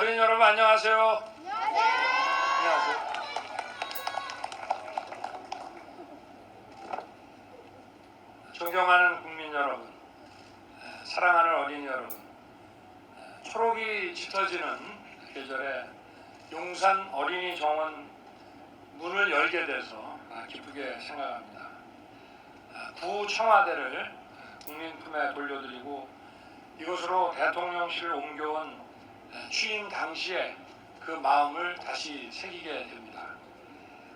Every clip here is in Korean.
안녕하세요. 안녕하세요. 존경하는 국민 여러분, 에, 사랑하는 어린이 여러분, 에, 초록이 짙어지는 계절에 용산 어린이 정원 문을 열게 돼서 아, 기쁘게 생각합니다. 아, 구 청와대를 국민 품에 돌려드리고 이곳으로 대통령실을 옮겨온 에, 취임 당시에 그 마음을 다시 새기게 됩니다.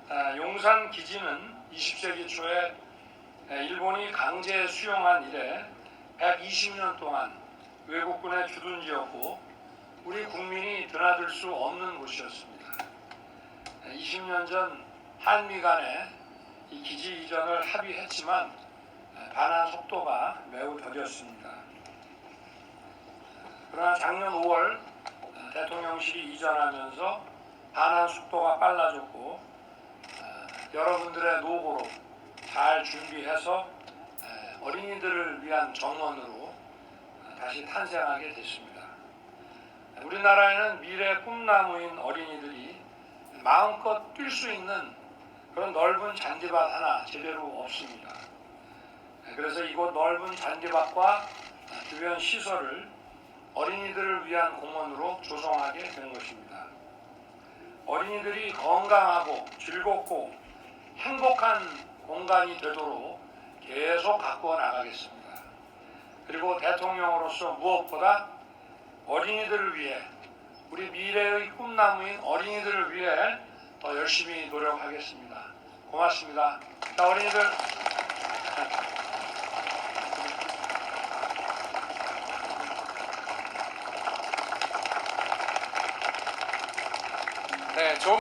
아, 용산 기지는 20세기 초에 에, 일본이 강제 수용한 이래 120년 동안 외국군의 주둔지였고 우리 국민이 드나들 수 없는 곳이었습니다. 20년 전 한미 간에 이 기지 이전을 합의했지만 에, 반환 속도가 매우 더뎠습니다. 그러나 작년 5월 어, 대통령실이 이전하면서 반환 속도가 빨라졌고 어, 여러분들의 노고로 잘 준비해서 에, 어린이들을 위한 정원으로 어, 다시 탄생하게 됐습니다. 우리나라에는 미래 꿈나무인 어린이들이 마음껏 뛸 수 있는 그런 넓은 잔디밭 하나 제대로 없습니다. 그래서 이곳 넓은 잔디밭과 주변 시설을 어린이들을 위한 공원으로 조성하게 된 것입니다. 어린이들이 건강하고 즐겁고 행복한 공간이 되도록 계속 가꾸어 나가겠습니다. 그리고 대통령으로서 무엇보다 어린이들을 위해 우리 미래의 꿈나무인 어린이들을 위해 더 열심히 노력하겠습니다. 고맙습니다. 자, 어린이들. 네, 좀